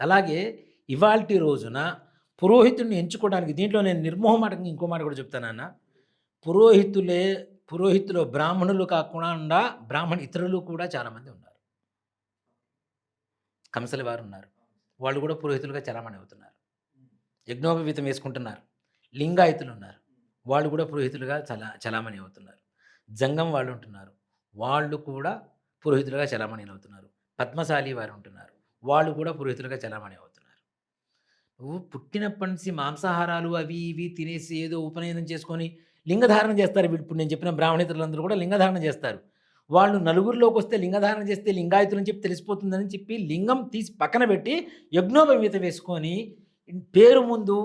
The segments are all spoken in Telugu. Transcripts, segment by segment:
అలాగే ఇవాల్టి రోజున పురోహితుడిని ఎంచుకోవడానికి దీంట్లో నేను నిర్మోహమాటంగా ఇంకో మాట కూడా చెప్తానన్న పురోహితులే పురోహితులు బ్రాహ్మణులు కాకుండా బ్రాహ్మణ ఇతరులు కూడా చాలామంది ఉన్నారు. కంసలి వారు ఉన్నారు. వాళ్ళు కూడా పురోహితులుగా చలామణి అవుతున్నారు. యజ్ఞోపవీతం వేసుకుంటున్నారు. లింగాయతులు ఉన్నారు. వాళ్ళు కూడా పురోహితులుగా చలా చలామణి అవుతున్నారు. జంగం వాళ్ళు ఉంటున్నారు. వాళ్ళు కూడా పురోహితులుగా చలామణి అవుతున్నారు. పద్మశాలి వారు ఉంటున్నారు. వాళ్ళు కూడా పురోహితులుగా చలామణి అవుతున్నారు. నువ్వు పుట్టినప్పటి నుంచి మాంసాహారాలు అవి ఇవి తినేసి ఏదో ఉపనయనం చేసుకొని లింగధారణ చేస్తారు ఇప్పుడు నేను చెప్పిన బ్రాహ్మణేతరులందరూ కూడా లింగధారణ చేస్తారు. వాళ్ళు నలుగురిలోకి వస్తే లింగధారణ చేస్తే లింగాయతులు చెప్పి తెలిసిపోతుందని చెప్పి లింగం తీసి పక్కన పెట్టి యజ్ఞోపవీత వేసుకొని పేరు ముందు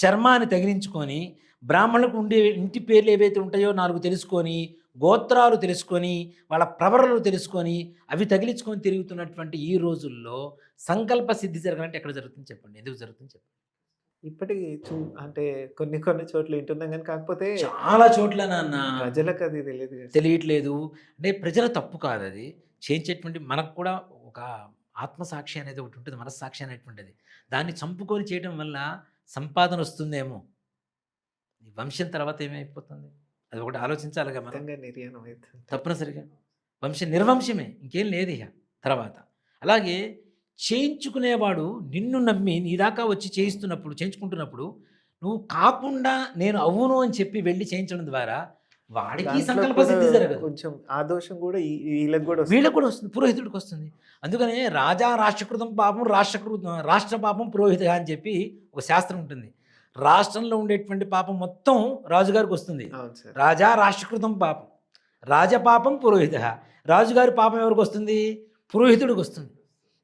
శర్మాని తగిలించుకొని బ్రాహ్మణులకు ఉండే ఇంటి పేర్లు ఏవైతే ఉంటాయో నాలుగు తెలుసుకొని గోత్రాలు తెలుసుకొని వాళ్ళ ప్రవరలు తెలుసుకొని అవి తగిలించుకొని తిరుగుతున్నటువంటి ఈ రోజుల్లో సంకల్ప సిద్ధి జరగాలంటే ఎక్కడ జరుగుతుంది చెప్పండి. ఎందుకు జరుగుతుంది చెప్పండి. ఇప్పటికి చూ అంటే కొన్ని కొన్ని చోట్ల వింటున్నాం కానీ కాకపోతే చాలా చోట్ల నాన్న. ప్రజలకు అది తెలియదు. తెలియట్లేదు. అంటే ప్రజల తప్పు కాదు అది. చేయించేటువంటి మనకు కూడా ఒక ఆత్మసాక్షి అనేది ఒకటి ఉంటుంది. మనస్సాక్షి అనేటువంటిది. దాన్ని చంపుకొని చేయడం వల్ల సంపాదన వస్తుందేమో. వంశం తర్వాత ఏమైపోతుంది? అది ఒకటి ఆలోచించాలిగా మనం. నిర్యాణం అవుతుంది. తప్పనిసరిగా. వంశ నిర్వంశమే. ఇంకేం లేదు ఇక తర్వాత. అలాగే చేయించుకునేవాడు నిన్ను నమ్మి నీ దాకా వచ్చి చేయిస్తున్నప్పుడు చేయించుకుంటున్నప్పుడు నువ్వు కాకుండా నేను అవును అని చెప్పి వెళ్ళి చేయించడం ద్వారా వాడికి సంకల్ప సిద్ధి జరగదు. కొంచెం ఆ దోషం కూడా వీళ్ళకి కూడా వస్తుంది. వీళ్ళకు కూడా వస్తుంది పురోహితుడికి వస్తుంది. అందుకనే రాజా రాష్ట్రకృతం పాపం రాష్ట్రకృతం రాష్ట్ర పాపం పురోహిత అని చెప్పి ఒక శాస్త్రం ఉంటుంది. రాష్ట్రంలో ఉండేటువంటి పాపం మొత్తం రాజుగారికి వస్తుంది. రాజా రాష్ట్రకృతం పాపం రాజపాపం పురోహిత రాజుగారి పాపం ఎవరికి వస్తుంది? పురోహితుడికి వస్తుంది.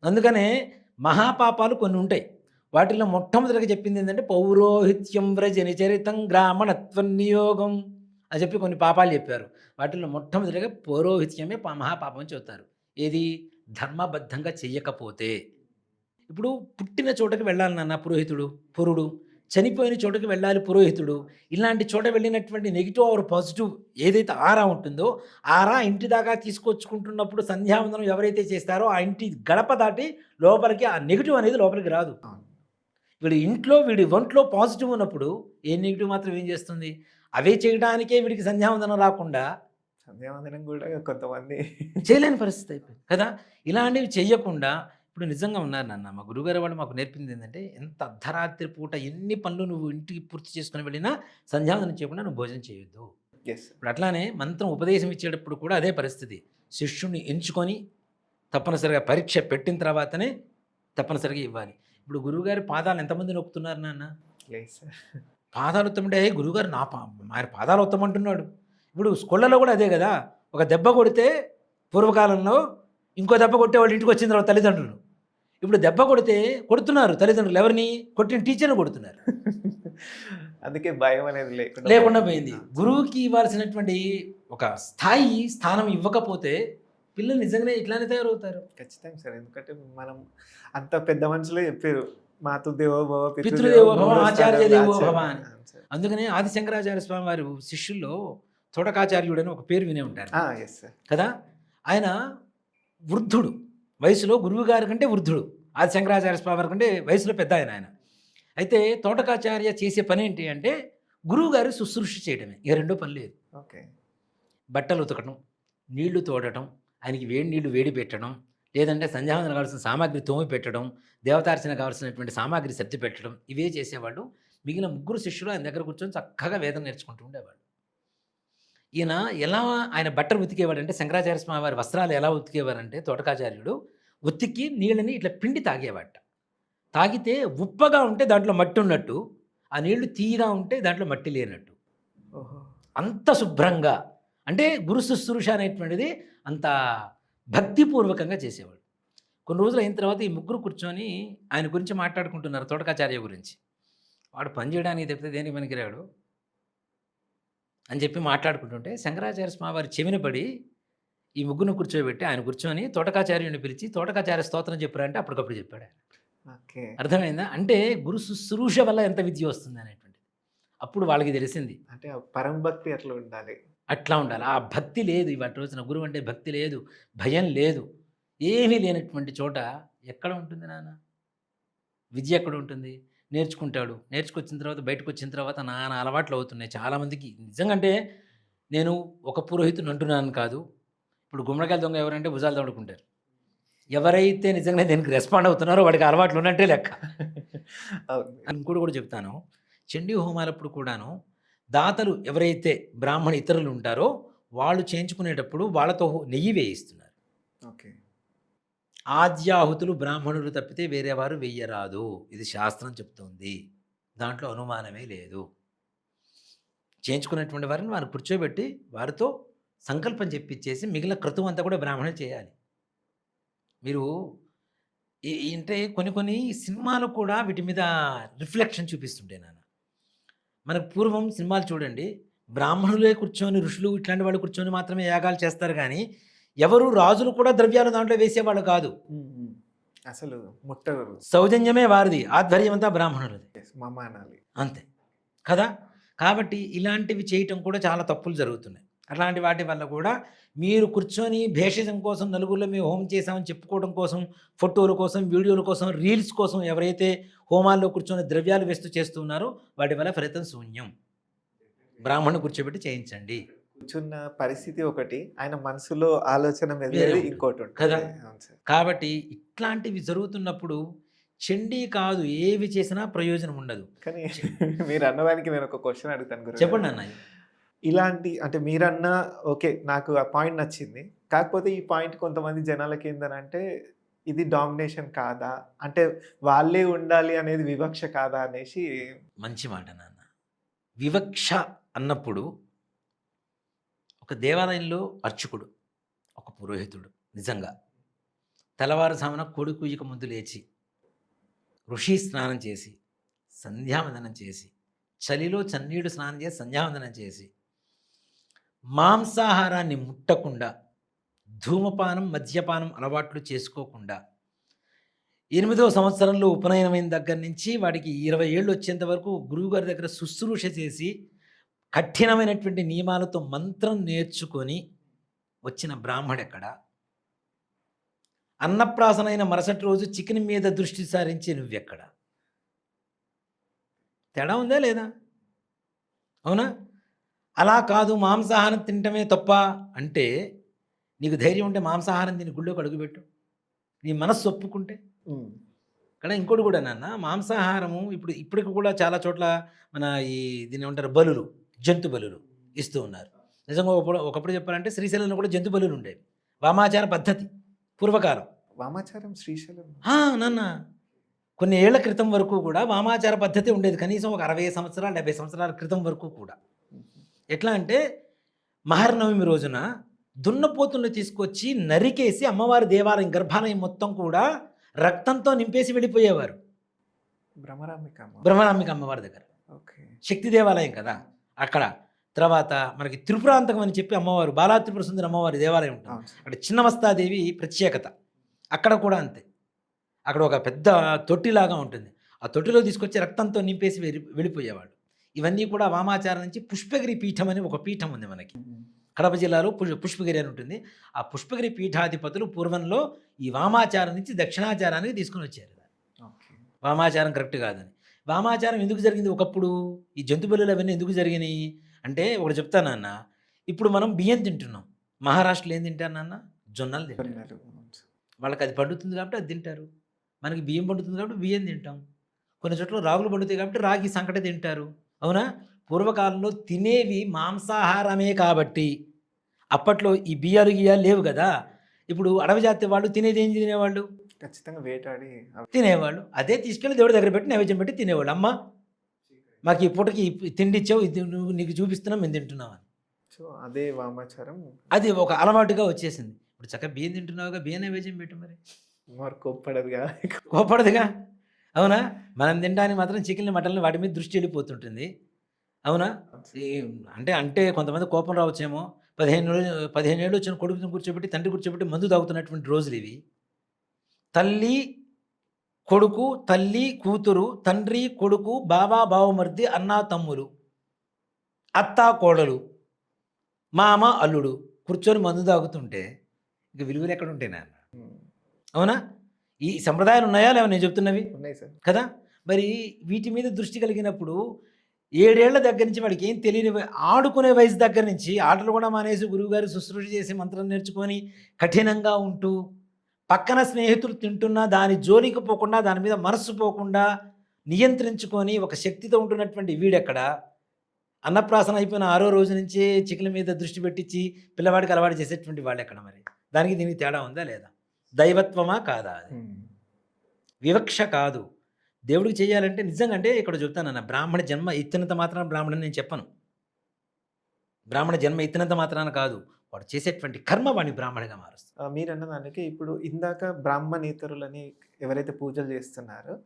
అందుకనే మహాపాపాలు కొన్ని ఉంటాయి. వాటిలో మొట్టమొదటిగా చెప్పింది ఏంటంటే పౌరోహిత్యం వ్రజనిచరితం గ్రామణత్వ నియోగం అని చెప్పి కొన్ని పాపాలు చెప్పారు. వాటిలో మొట్టమొదటిగా పౌరోహిత్యమే మహాపాపం అని చెబుతారు. ఏది? ధర్మబద్ధంగా చెయ్యకపోతే ఇప్పుడు పుట్టిన చోటకి వెళ్ళాలి నాన్న పురోహితుడు పురుడు. చనిపోయిన చోటకి వెళ్ళాలి పురోహితుడు. ఇలాంటి చోట వెళ్ళినటువంటి నెగిటివ్ ఆర్ పాజిటివ్ ఏదైతే ఆరా ఉంటుందో ఆరా ఇంటి దాకా తీసుకొచ్చుకుంటున్నప్పుడు సంధ్యావందనం ఎవరైతే చేస్తారో ఆ ఇంటి గడప దాటి లోపలికి ఆ నెగిటివ్ అనేది లోపలికి రాదు. వీడి ఇంట్లో వీడి ఒంట్లో పాజిటివ్ ఉన్నప్పుడు ఏ నెగిటివ్ మాత్రం ఏం చేస్తుంది? అవే చేయడానికే వీడికి సంధ్యావందనం రాకుండా సంధ్యావందనం కూడా కొంతమంది చేయలేని పరిస్థితి అయిపోయింది. కదా? ఇలాంటివి చేయకుండా ఇప్పుడు నిజంగా ఉన్నారు నాన్న. మా గురుగారు వాళ్ళు మాకు నేర్పింది ఏంటంటే ఎంత అర్ధరాత్రి పూట ఎన్ని పనులు నువ్వు ఇంటికి పూర్తి చేసుకుని వెళ్ళినా సంధ్యావందనం చేయకుండా నువ్వు భోజనం చేయొద్దు. ఇప్పుడు అట్లానే మంత్రం ఉపదేశం ఇచ్చేటప్పుడు కూడా అదే పరిస్థితి. శిష్యుని ఎంచుకొని తప్పనిసరిగా పరీక్ష పెట్టిన తర్వాతనే తప్పనిసరిగా ఇవ్వాలి. ఇప్పుడు గురువుగారి పాదాలు ఎంతమంది నొక్కుతున్నారు నాన్న? లేదు సార్ పాదాలు ఉత్తమంటే "ఏ, గురువుగారు నా పా ఆయన పాదాలు ఉత్తమంటున్నాడు ఇప్పుడు స్కూళ్ళలో కూడా అదే కదా. ఒక దెబ్బ కొడితే పూర్వకాలంలో ఇంకో దెబ్బ కొట్టేవాళ్ళు ఇంటికి వచ్చిన తర్వాత తల్లిదండ్రులు. ఇప్పుడు దెబ్బ కొడితే కొడుతున్నారు తల్లిదండ్రులు. ఎవరిని? కొట్టిన టీచర్ని కొడుతున్నారు. అందుకే భయం అనేది లేకుండా లేకుండా పోయింది. గురువుకి ఇవ్వాల్సినటువంటి ఒక స్థాయి స్థానం ఇవ్వకపోతే పిల్లలు నిజంగానే ఇట్లానే తయారవుతారు. ఖచ్చితంగా సార్. ఎందుకంటే మనం అంత పెద్ద మనుషులే చెప్పారు. మాతృ దేవో భవ పితృదేవో భవ, మూడో ఆచార్య స్థానం దేవో ఆచార్య. భవ అని. అందుకనే ఆదిశంకరాచార్య స్వామి వారి శిష్యుల్లో తోటకాచార్యుడు అని ఒక పేరు వినే ఉంటారు. కదా? ఆయన వృద్ధుడు. వయసులో గురువు గారి కంటే వృద్ధుడు. ఆది శంకరాచార్య స్వామి వారి కంటే వయసులో పెద్ద ఆయన ఆయన. అయితే తోటకాచార్య చేసే పని ఏంటి అంటే గురువు గారి శుశ్రూష చేయడమే. ఇక రెండో పని లేదు. ఓకే. బట్టలు ఉతకడం నీళ్ళు తోడటం ఆయనకి వేడి నీళ్ళు వేడి పెట్టడం లేదంటే సంధ్యావందనం కావాల్సిన సామాగ్రి తోమి పెట్టడం దేవతార్చన కావాల్సినటువంటి సామాగ్రి సర్ది పెట్టడం ఇవే చేసేవాళ్ళు. మిగిలిన ముగ్గురు శిష్యులు ఆయన దగ్గర కూర్చొని చక్కగా వేదం నేర్చుకుంటూ ఉండేవాళ్ళు. ఈయన ఎలా ఆయన బట్టలు ఉతికేవాడంటే శంకరాచార్య స్వామి వారి వస్త్రాలు ఎలా ఉతికేవారంటే తోటకాచార్యుడు ఉతికి నీళ్ళని ఇట్లా పిండి తాగేవాట. తాగితే ఉప్పగా ఉంటే దాంట్లో మట్టి ఉన్నట్టు ఆ నీళ్ళు తీయగా ఉంటే దాంట్లో మట్టి లేనట్టు. ఓహో. అంత శుభ్రంగా అంటే గురు శుశ్రూష అనేటువంటిది అంత భక్తిపూర్వకంగా చేసేవాడు. కొన్ని రోజులు అయిన తర్వాత ఈ ముగ్గురు కూర్చొని ఆయన గురించి మాట్లాడుకుంటున్నారు తోటకాచార్య గురించి. వాడు పని చేయడానికి తప్పితే దేనికి పనికిరాడు? అని చెప్పి మాట్లాడుకుంటుంటే శంకరాచార్య స్వామి వారి చెవిన పడి ఈ ముగ్గురు కూర్చోబెట్టి ఆయన కూర్చొని తోటకాచార్యుని పిలిచి తోటకాచార్య స్తోత్రం చెప్పారంటే అంటే అప్పటికప్పుడు చెప్పాడు. ఓకే. అర్థమైందా? అంటే గురు శుశ్రూష వల్ల ఎంత విద్య వస్తుంది అనేటువంటిది. అప్పుడు వాళ్ళకి తెలిసింది. అంటే ఆ పరం భక్తి అట్లా ఉండాలి? అట్లా ఉండాలి. ఆ భక్తి లేదు ఇవాటి రోజున. గురువు అంటే భక్తి లేదు భయం లేదు. ఏమీ లేనటువంటి చోట ఎక్కడ ఉంటుంది నాన్న? విద్య ఎక్కడ ఉంటుంది? నేర్చుకుంటాడు. నేర్చుకొచ్చిన తర్వాత బయటకు వచ్చిన తర్వాత నానా అలవాట్లు అవుతున్నాయి. చాలామందికి నిజంగా అంటే నేను ఒక పురోహితుని అంటున్నాను కాదు. ఇప్పుడు గుమ్మడికాయల దొంగ ఎవరంటే భుజాలు తోడుకుంటారు ఎవరైతే నిజంగా దీనికి రెస్పాండ్ అవుతున్నారో వాడికి అలవాట్లు ఉన్నట్టే లెక్క. ఇంకోటి కూడా చెప్తాను. చండీ హోమాలప్పుడు కూడాను దాతలు ఎవరైతే బ్రాహ్మణ ఇతరులు ఉంటారో వాళ్ళు చేయించుకునేటప్పుడు వాళ్ళతో నెయ్యి వేయిస్తున్నారు. ఆద్యాహుతులు బ్రాహ్మణులు తప్పితే వేరే వారు వెయ్యరాదు. ఇది శాస్త్రం చెప్తుంది. దాంట్లో అనుమానమే లేదు. చేయించుకున్నటువంటి వారిని వారు కూర్చోబెట్టి వారితో సంకల్పం చెప్పించేసి మిగిలిన క్రతువు అంతా కూడా బ్రాహ్మణులు చేయాలి. మీరు ఈ- అంటే కొన్ని కొన్ని సినిమాలు కూడా వీటి మీద రిఫ్లెక్షన్ చూపిస్తుంటాయి నాన్న. మనకు పూర్వం సినిమాలు చూడండి బ్రాహ్మణులే కూర్చొని ఋషులు ఇట్లాంటి వాళ్ళు కూర్చొని మాత్రమే యాగాలు చేస్తారు కానీ ఎవరు రాజులు కూడా ద్రవ్యాలు దాంట్లో వేసేవాళ్ళు కాదు. అసలు ముట్టరు సౌజన్యమే వారిది ఆధ్వర్యం అంతా బ్రాహ్మణులది. అంతే. కదా? కాబట్టి ఇలాంటివి చేయటం కూడా చాలా తప్పులు జరుగుతున్నాయి. అట్లాంటి వాటి వల్ల కూడా మీరు కూర్చొని భేషజం కోసం నలుగురిలో మేము హోమం చేసామని చెప్పుకోవడం కోసం ఫోటోల కోసం వీడియోల కోసం రీల్స్ కోసం ఎవరైతే హోమాల్లో కూర్చొని ద్రవ్యాలు వేస్తూ చేస్తున్నారో వాటి వల్ల ఫలితం శూన్యం. బ్రాహ్మణు కూర్చోబెట్టి చేయించండి. కూర్చున్న పరిస్థితి ఒకటి ఆయన మనసులో ఆలోచన. ఇంకోటి కదా? కాబట్టి ఇట్లాంటివి జరుగుతున్నప్పుడు చండీ కాదు ఏవి చేసినా ప్రయోజనం ఉండదు. కానీ మీరు అన్నదానికి నేను ఒక క్వశ్చన్ అడుగుతాను గురుగారు. చెప్పండి అన్నయ్య ఇలాంటి అంటే మీరన్న ఓకే నాకు ఆ పాయింట్ నచ్చింది. కాకపోతే ఈ పాయింట్ కొంతమంది జనాలకి ఏందనంటే ఇది డామినేషన్ కాదా? అంటే వాళ్ళే ఉండాలి అనేది వివక్ష కాదా అనేసి మంచి మాట నాన్న. వివక్ష అన్నప్పుడు ఒక దేవాలయంలో అర్చకుడు ఒక పురోహితుడు నిజంగా. తెల్లవారుజామున కొడుకు ఇక ముందు లేచి ఋషి స్నానం చేసి సంధ్యావందనం చేసి చలిలో చన్నీడు స్నానం చేసి సంధ్యావందనం చేసి మాంసాహారాన్ని ముట్టకుండా ధూమపానం మద్యపానం అలవాట్లు చేసుకోకుండా ఎనిమిదవ సంవత్సరంలో ఉపనయనమైన దగ్గర నుంచి వాడికి ఇరవై ఏళ్ళు వచ్చేంత వరకు గురువుగారి దగ్గర శుశ్రూష చేసి కఠినమైనటువంటి నియమాలతో మంత్రం నేర్చుకొని వచ్చిన బ్రాహ్మడు ఎక్కడ అన్నప్రాసనైన మరుసటి రోజు చికెన్ మీద దృష్టి సారించి నువ్వెక్కడ? తేడా ఉందా లేదా? అవునా? అలా కాదు మాంసాహారం తినటమే తప్ప అంటే నీకు ధైర్యం ఉంటే మాంసాహారం తిని గుళ్ళోకి అడుగుపెట్టు. నీ మనస్సు ఒప్పుకుంటే. ఇక్కడ ఇంకోటి కూడా నాన్న మాంసాహారము ఇప్పుడు ఇప్పటికి కూడా చాలా చోట్ల మన ఈ దీన్ని ఏమంటారు? బలులు. జంతు బలులు ఇస్తూ ఉన్నారు. నిజంగా ఒకప్పుడు ఒకప్పుడు చెప్పాలంటే శ్రీశైలంలో కూడా జంతు బలులు ఉండేవి. వామాచార పద్ధతి పూర్వకాలం. వామాచారం శ్రీశైలం? నాన్న. కొన్ని ఏళ్ళ క్రితం వరకు కూడా వామాచార పద్ధతి ఉండేది. కనీసం ఒక అరవై సంవత్సరాలు డెబ్బై సంవత్సరాల క్రితం వరకు కూడా. ఎట్లా అంటే మహర్నవమి రోజున దున్నపోతులను తీసుకొచ్చి నరికేసి అమ్మవారి దేవాలయం గర్భాలయం మొత్తం కూడా రక్తంతో నింపేసి వెళ్ళిపోయేవారు. భ్రమరాంబికమ్మ బ్రహ్మరాంబిక అమ్మవారి దగ్గర. ఓకే. శక్తి దేవాలయం కదా. అక్కడ. తర్వాత మనకి త్రిపురాంతకం అని చెప్పి అమ్మవారు బాలా త్రిపుర సుందరి అమ్మవారి దేవాలయం ఉంటుంది. అక్కడ చిన్నమస్తాదేవి ప్రత్యేకత. అక్కడ కూడా అంతే. అక్కడ ఒక పెద్ద తొట్టిలాగా ఉంటుంది. ఆ తొట్టిలో తీసుకొచ్చి రక్తంతో నింపేసి వెళ్ళి వెళ్ళిపోయేవాళ్ళు ఇవన్నీ కూడా వామాచారం నుంచి పుష్పగిరి పీఠం అని ఒక పీఠం ఉంది మనకి. కడప జిల్లాలో పుష్ పుష్పగిరి అని ఉంటుంది. ఆ పుష్పగిరి పీఠాధిపతులు పూర్వంలో ఈ వామాచారం నుంచి దక్షిణాచారానికి తీసుకుని వచ్చారు. వామాచారం కరెక్ట్ కాదని. వామాచారం ఎందుకు జరిగింది ఒకప్పుడు? ఈ జంతు బలులు అవన్నీ ఎందుకు జరిగినాయి? అంటే ఒకటి చెప్తాను నాన్న ఇప్పుడు మనం బియ్యం తింటున్నాం. మహారాష్ట్రలో ఏం తింటారు నాన్న? జొన్నలు తింటారు. వాళ్ళకి అది పండుతుంది కాబట్టి అది తింటారు. మనకి బియ్యం పండుతుంది కాబట్టి బియ్యం తింటాం. కొన్ని చోట్ల రాగులు పండుతాయి కాబట్టి రాగి సంకట తింటారు. అవునా? పూర్వకాలంలో తినేవి మాంసాహారమే కాబట్టి అప్పట్లో ఈ బియ్యాలు గియ్యాలు లేవు కదా. ఇప్పుడు అడవి జాతి వాళ్ళు తినేది ఏం తినేవాళ్ళు? ఖచ్చితంగా వేటాడి తినేవాళ్ళు. అదే తీసుకెళ్ళి దేవుడి దగ్గర పెట్టి నైవేద్యం పెట్టి తినేవాళ్ళు. అమ్మ మాకు ఈ పూటకి తిండి ఇచ్చావు ఇది నువ్వు నీకు చూపిస్తున్నాం మేము తింటున్నాం అని. సో అదే వామాచారం. అది ఒక అలవాటుగా వచ్చేసింది. ఇప్పుడు చక్కగా బియ్యం తింటున్నావుగా బియ్యం నైవేద్యం పెట్టు మరి. మరి కొప్పడదుగా? కోపడదుగా అవునా? మనం తినడానికి మాత్రం చికెన్ మటన్ వాటి మీద దృష్టి వెళ్ళిపోతుంటుంది. అవునా? అంటే అంటే కొంతమంది కోపం రావచ్చేమో. పదిహేను రోజు పదిహేను ఏళ్ళు వచ్చిన కొడుకుని కూర్చోబెట్టి తండ్రి కూర్చోబెట్టి మందు తాగుతున్నటువంటి రోజులు ఇవి. తల్లి కొడుకు తల్లి కూతురు తండ్రి కొడుకు బాబా బావమర్ది అన్నా తమ్ములు అత్త కోడలు మామ అల్లుడు కూర్చొని మందు తాగుతుంటే ఇంక విలువలు ఎక్కడ ఉంటాయి నాన్న అవునా? ఈ సంప్రదాయాలు ఉన్నాయా లేవా నేను చెప్తున్నవి? ఉన్నాయి సార్. కదా? మరి వీటి మీద దృష్టి కలిగినప్పుడు ఏడేళ్ళ దగ్గర నుంచి వాడికి ఏం తెలియని ఆడుకునే వయసు దగ్గర నుంచి ఆటలు కూడా మానేసి గురువుగారు శుశ్రూష చేసి మంత్రం నేర్చుకొని కఠినంగా ఉంటూ పక్కన స్నేహితులు తింటున్నా దాని జోలికి పోకుండా దాని మీద మనస్సు పోకుండా నియంత్రించుకొని ఒక శక్తితో ఉంటున్నటువంటి వీడెక్కడ? అన్నప్రాసన అయిపోయిన ఆరో రోజు నుంచే చికెల మీద దృష్టి పెట్టించి పిల్లవాడికి అలవాటు చేసేటువంటి వాళ్ళు ఎక్కడ మరి? దానికి దీనికి తేడా ఉందా లేదా? దైవత్వమా కాదా అది. వివక్ష కాదు. దేవుడికి చేయాలంటే నిజంగా అంటే ఇక్కడ చెప్తానన్న బ్రాహ్మణ జన్మ ఎత్తినంత మాత్రాన బ్రాహ్మణుని నేను చెప్పను. బ్రాహ్మణ జన్మ ఎత్తినంత మాత్రాన కాదు. వాడు చేసేటువంటి కర్మ వాడిని బ్రాహ్మణిగా మారుస్తుంది. మీరు అన్న దానికి ఇప్పుడు ఇందాక బ్రాహ్మణేతరులని ఎవరైతే పూజలు చేస్తున్నారో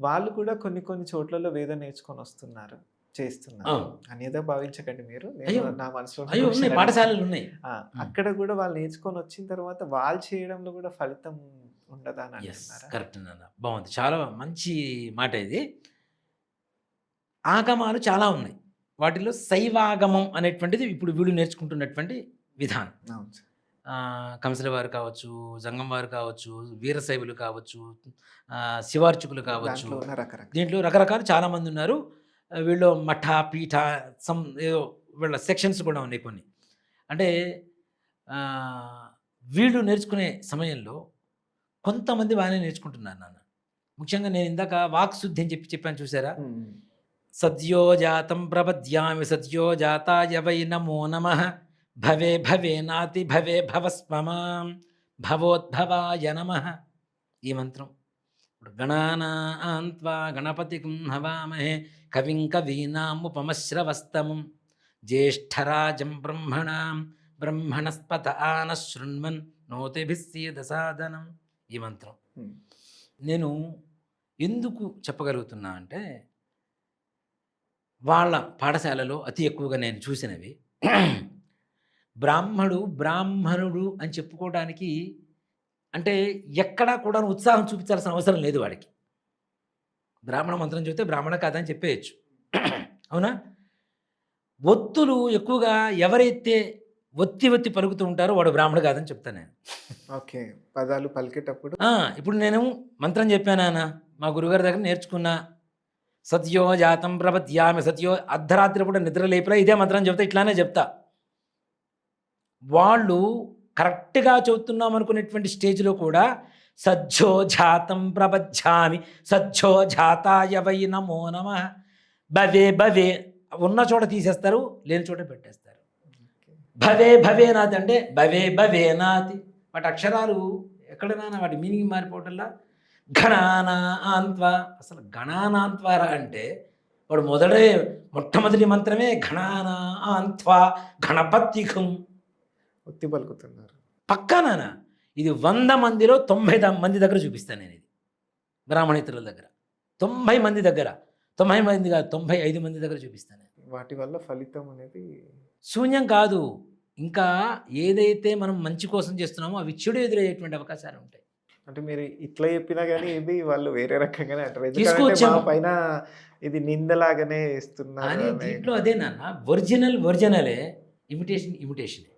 వాళ్ళు కూడా కొన్ని కొన్ని చోట్లలో వేదం నేర్చుకొని వస్తున్నారు చేస్తున్నారు. అనేదో భావించకండి మీరు. నా మనసులో. పాఠశాలలు ఉన్నాయి. అక్కడ కూడా వాళ్ళు నేర్చుకొని వచ్చిన తర్వాత వాళ్ళు చేయడంలో కూడా ఫలితం ఉండదా కరెక్ట్ నాన్న. బాగుంది. చాలా మంచి మాట ఇది. ఆగమాలు చాలా ఉన్నాయి. వాటిలో శైవాగమం అనేటువంటిది ఇప్పుడు వీళ్ళు నేర్చుకుంటున్నటువంటి విధానం. కంసల వారు కావచ్చు జంగం వారు కావచ్చు వీరశైవులు కావచ్చు శివార్చకులు కావచ్చు. దాంట్లో రకరకాల చాలామంది ఉన్నారు. వీళ్ళు మఠ పీఠ సమ్ ఏదో వీళ్ళ సెక్షన్స్ కూడా ఉన్నాయి కొన్ని. అంటే వీళ్ళు నేర్చుకునే సమయంలో కొంతమంది బాగానే నేర్చుకుంటున్నారు నాన్న. ముఖ్యంగా నేను ఇందాక వాక్శుద్ధి అని చెప్పి చెప్పాను చూసారా. సద్యోజాతం ప్రపద్యామి సద్యోజాతాయ వై నమో నమ. భవే భవే నాతి భవే భవస్మమాం భవోద్భవాయ నమ ఈ మంత్రం. ఇప్పుడు గణానాన్వా గణపతిం హవామహే కవిం కవీనాముపమశ్రవస్తమం జ్యేష్ఠరాజం బ్రహ్మణాం బ్రహ్మణస్పత ఆన శృణ్వన్ నోతిభిస్సీద సాధనం। ఈ మంత్రం. నేను ఎందుకు చెప్పగలుగుతున్నా అంటే వాళ్ళ పాఠశాలలో అతి ఎక్కువగా నేను చూసినవి బ్రాహ్మడు బ్రాహ్మణుడు అని చెప్పుకోవడానికి అంటే ఎక్కడా కూడా ఉత్సాహం చూపించాల్సిన అవసరం లేదు వాడికి. బ్రాహ్మణ మంత్రం చెబితే బ్రాహ్మణ కాదని చెప్పేయచ్చు. అవునా? ఒత్తులు ఎక్కువగా ఎవరైతే ఒత్తి ఒత్తి పలుకుతూ ఉంటారో వాడు బ్రాహ్మడు కాదని చెప్తాను నేను. ఓకే. పదాలు పలికేటప్పుడు ఇప్పుడు నేను మంత్రం చెప్పానా మా గురుగారి దగ్గర నేర్చుకున్నా. సత్యో జాతం ప్రపద్యామి సత్యో అర్ధరాత్రి కూడా నిద్ర లేపురా ఇదే మంత్రం చెప్తా ఇట్లానే చెప్తా. వాళ్ళు కరెక్ట్గా చదువుతున్నాం అనుకునేటువంటి స్టేజ్లో కూడా సజ్జో జాతం ప్రపజ్జామి సజ్జో జాతాయ వై నమో నమ. భవే భవే. ఉన్న చోట తీసేస్తారు లేని చోట పెట్టేస్తారు. భవే భవే నాథ్ అంటే భవే భవే నాతి వాటి అక్షరాలు ఎక్కడ వాటి మీనింగ్ మారిపోవటంలా? ఘనానా ఆంత్వ. అసలు గణానాంత్వార అంటే వాడు మొదటే మొట్టమొదటి మంత్రమే ఘనానా ఆంత్వ గణపతికం ఒత్తి పలుకుతున్నారు పక్కానా ఇది వంద మందిలో తొంభై మంది దగ్గర చూపిస్తాను నేను ఇది బ్రాహ్మణేతరుల దగ్గర. తొంభై మంది దగ్గర తొంభై మంది కాదు తొంభై ఐదు మంది దగ్గర చూపిస్తాను. వాటి వల్ల ఫలితం అనేది శూన్యం కాదు ఇంకా ఏదైతే మనం మంచి కోసం చేస్తున్నామో అవి చెడు ఎదురయ్యేటువంటి అవకాశాలు ఉంటాయి. అంటే మీరు ఇట్లా చెప్పినా కానీ ఇది వాళ్ళు వేరే రకంగానే అంటారు. పైన ఇది నిందలాగానే ఇస్తున్నారు దీంట్లో అదే నాన్న ఒరిజినల్ ఒరిజినలే ఇమిటేషన్ ఇమిటేషన్.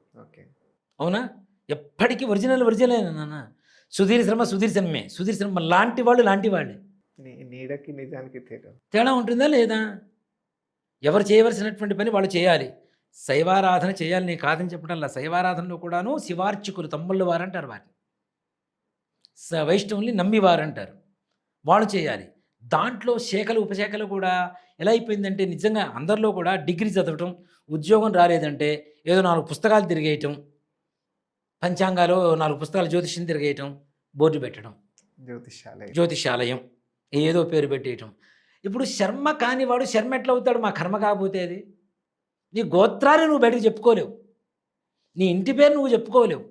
అవునా? ఎప్పటికీ ఒరిజినల్ ఒరిజినలే నాన్న? సుధీర్ శర్మ సుధీర్ శర్మే. సుధీర్ శర్మ లాంటి వాళ్ళు లాంటి వాళ్ళే. నీడకి నిజానికి తేడా. తేడా ఉంటుందా లేదా? ఎవరు చేయవలసినటువంటి పని వాళ్ళు చేయాలి. శైవారాధన చేయాలి నేను కాదని చెప్పడంలా శైవారాధనలో కూడాను శివార్చకులు తమ్ముళ్ళు వారంటారు వారిని. స వైష్ణవుల్ని నమ్మివారు అంటారు వాళ్ళు చేయాలి. దాంట్లో శాఖలు ఉపశాఖలు కూడా ఎలా అయిపోయిందంటే నిజంగా అందరిలో కూడా డిగ్రీ చదవటం ఉద్యోగం రాలేదంటే ఏదో నాలుగు పుస్తకాలు తిరిగేయటం పంచాంగాలు నాలుగు పుస్తకాలు జ్యోతిష్యం తిరిగేయటం బోర్డు పెట్టడం. జ్యోతిషాలయం జ్యోతిషాలయం ఏదో పేరు పెట్టేయటం. ఇప్పుడు శర్మ కానివాడు శర్మ ఎట్లా అవుతాడు? మా కర్మ కాకపోతే అది. నీ గోత్రాన్ని నువ్వు బయటకు చెప్పుకోలేవు. నీ ఇంటి పేరు నువ్వు చెప్పుకోలేవు.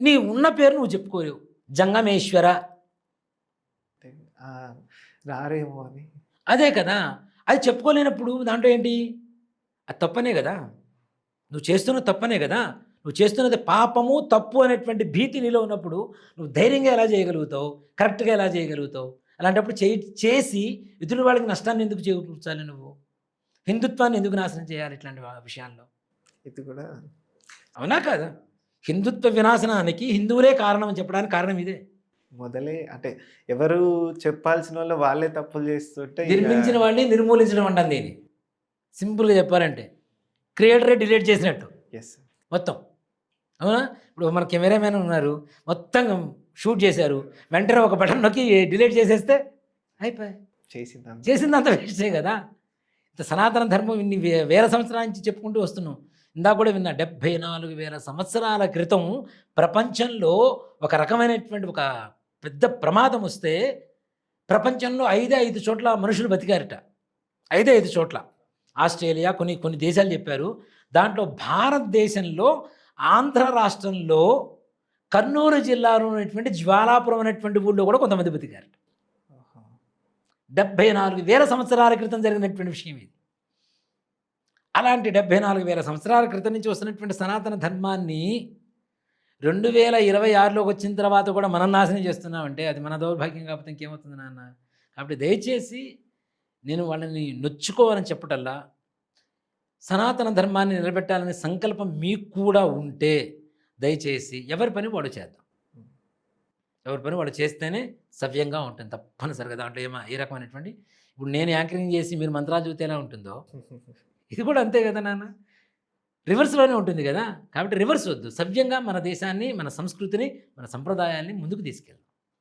నీ ఉన్న పేరు నువ్వు చెప్పుకోలేవు. జంగమేశ్వర. రారేమో అని. అదే కదా. అది చెప్పుకోలేనప్పుడు దాంట్లో ఏంటి? అది తప్పనే కదా. నువ్వు చేస్తున్న తప్పనే కదా. నువ్వు చేస్తున్నది పాపము తప్పు అనేటువంటి భీతి నీలో ఉన్నప్పుడు నువ్వు ధైర్యంగా ఎలా చేయగలుగుతావు? కరెక్ట్గా ఎలా చేయగలుగుతావు? అలాంటప్పుడు చేయి చేసి ఇతరుల వాళ్ళకి నష్టాన్ని ఎందుకు చేకూర్చాలి నువ్వు? హిందుత్వాన్ని ఎందుకు నాశనం చేయాలి ఇట్లాంటి విషయాల్లో? ఇది కూడా అవునా కాదా? హిందుత్వ వినాశనానికి హిందువులే కారణం అని చెప్పడానికి కారణం ఇదే. మొదలే అంటే ఎవరు చెప్పాల్సిన వాళ్ళు వాళ్ళే తప్పులు చేస్తుంటే నిర్మించిన వాడిని నిర్మూలించడం అంటాను దీన్ని. సింపుల్గా చెప్పాలంటే క్రియేటరే డిలీట్ చేసినట్టు. Yes, sir. మొత్తం. అవునా ఇప్పుడు మన కెమెరామెన్ ఉన్నారు. మొత్తం షూట్ చేశారు. వెంటనే ఒక బటన్ నొక్కి డిలీట్ చేసేస్తే అయిపోయి. చేసింది చేసిందంత వేస్టే కదా. ఇంత సనాతన ధర్మం ఇన్ని వే- వేల సంవత్సరాల నుంచి చెప్పుకుంటూ వస్తున్నాం. ఇందాక కూడా విన్నా డెబ్భై నాలుగు వేల సంవత్సరాల క్రితం ప్రపంచంలో ఒక రకమైనటువంటి ఒక పెద్ద ప్రమాదం వస్తే ప్రపంచంలో ఐదే ఐదు చోట్ల మనుషులు బతికారట. ఐదే ఐదు చోట్ల. ఆస్ట్రేలియా కొన్ని కొన్ని దేశాలు చెప్పారు. దాంట్లో భారతదేశంలో ఆంధ్ర రాష్ట్రంలో కర్నూలు జిల్లాలో ఉన్నటువంటి జ్వాలాపురం అనేటువంటి ఊళ్ళో కూడా కొంతమంది బతికారు. డెబ్భై నాలుగు వేల సంవత్సరాల క్రితం జరిగినటువంటి విషయం ఇది. అలాంటి డెబ్భై నాలుగు వేల సంవత్సరాల క్రితం నుంచి వస్తున్నటువంటి సనాతన ధర్మాన్ని రెండు వేల ఇరవై ఆరులోకి వచ్చిన తర్వాత కూడా మనం నాశనం చేస్తున్నామంటే అది మన దౌర్భాగ్యం కాకపోతే ఇంకేమవుతుంది నాన్న? కాబట్టి దయచేసి నేను వాళ్ళని నొచ్చుకోవాలని చెప్పటల్లా సనాతన ధర్మాన్ని నిలబెట్టాలనే సంకల్పం మీకు కూడా ఉంటే దయచేసి ఎవరి పని వాడు చేద్దాం. ఎవరి పని వాడు చేస్తేనే సవ్యంగా ఉంటుంది. తప్పనిసరిగా దాంట్లో ఏమో ఏ రకమైనటువంటి ఇప్పుడు నేను యాంకరింగ్ చేసి మీరు మంత్రాలు చూస్తే ఎలా ఉంటుందో? ఇది కూడా అంతే కదా నాన్న. రివర్స్లోనే ఉంటుంది కదా. కాబట్టి రివర్స్ వద్దు. సవ్యంగా మన దేశాన్ని మన సంస్కృతిని మన సంప్రదాయాన్ని ముందుకు తీసుకెళ్ళాలి